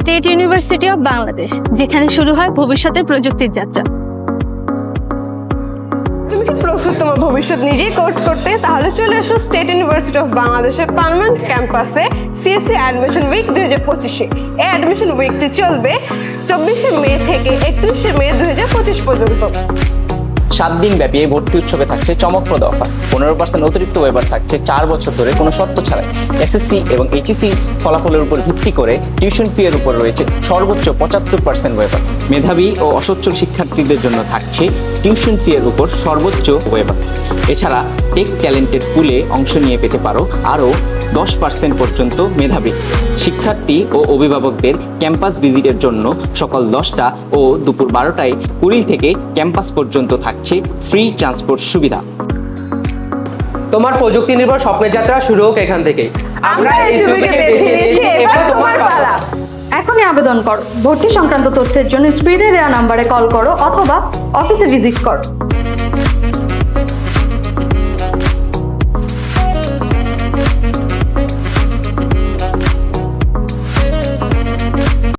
State university of Bangladesh, যেখানে শুরু হয় ভবিষ্যতের প্রযুক্তির যাত্রা। তুমি কি প্রস্তুত তোমার ভবিষ্যৎ নিজেই কোড করতে? তাহলে চলে এসো স্টেট ইউনিভার্সিটি অফ বাংলাদেশের পার্মানেন্ট ক্যাম্পাসে সিএসসি অ্যাডমিশন উইক দুই হাজার পঁচিশে। এই অ্যাডমিশন উইকটি চলবে চব্বিশে মে থেকে একত্রিশে মে দুই হাজার পঁচিশ পর্যন্ত। সাত দিন ব্যাপী এই ভর্তি উৎসবে থাকছে চমকপ্রদ অফার। পনেরো পার্সেন্ট অতিরিক্ত ওয়েবার থাকছে চার বছর ধরে কোনো শর্ত ছাড়াই। এসএসসি এবং এইচএসসি ফলাফলের উপর ভিত্তি করে টিউশন ফি এর উপর রয়েছে সর্বোচ্চ পঁচাত্তর পার্সেন্ট ওয়েবার মেধাবী ও অসচ্ছল শিক্ষার্থীদের জন্য থাকছে টিউশন ফি এর উপর সর্বোচ্চ ওয়েবার এছাড়া টেক ট্যালেন্টেড পুলে অংশ নিয়ে পেতে পারো আরও দশ পার্সেন্ট পর্যন্ত মেধাবী। শিক্ষার্থী ও অভিভাবকদের ক্যাম্পাস ভিজিটের জন্য সকাল দশটা ও দুপুর বারোটায় কুড়িল থেকে ক্যাম্পাস পর্যন্ত থাকছে ফ্রি ট্রান্সপোর্ট সুবিধা। তোমার প্রযুক্তি নির্ভর স্বপ্নের যাত্রা শুরু হোক এখান থেকে আমরা আবেদন করো। ভর্তি সংক্রান্ত তথ্যের জন্য স্ক্রিনে দেওয়া নাম্বারে কল করো অথবা অফিসে ভিজিট করো।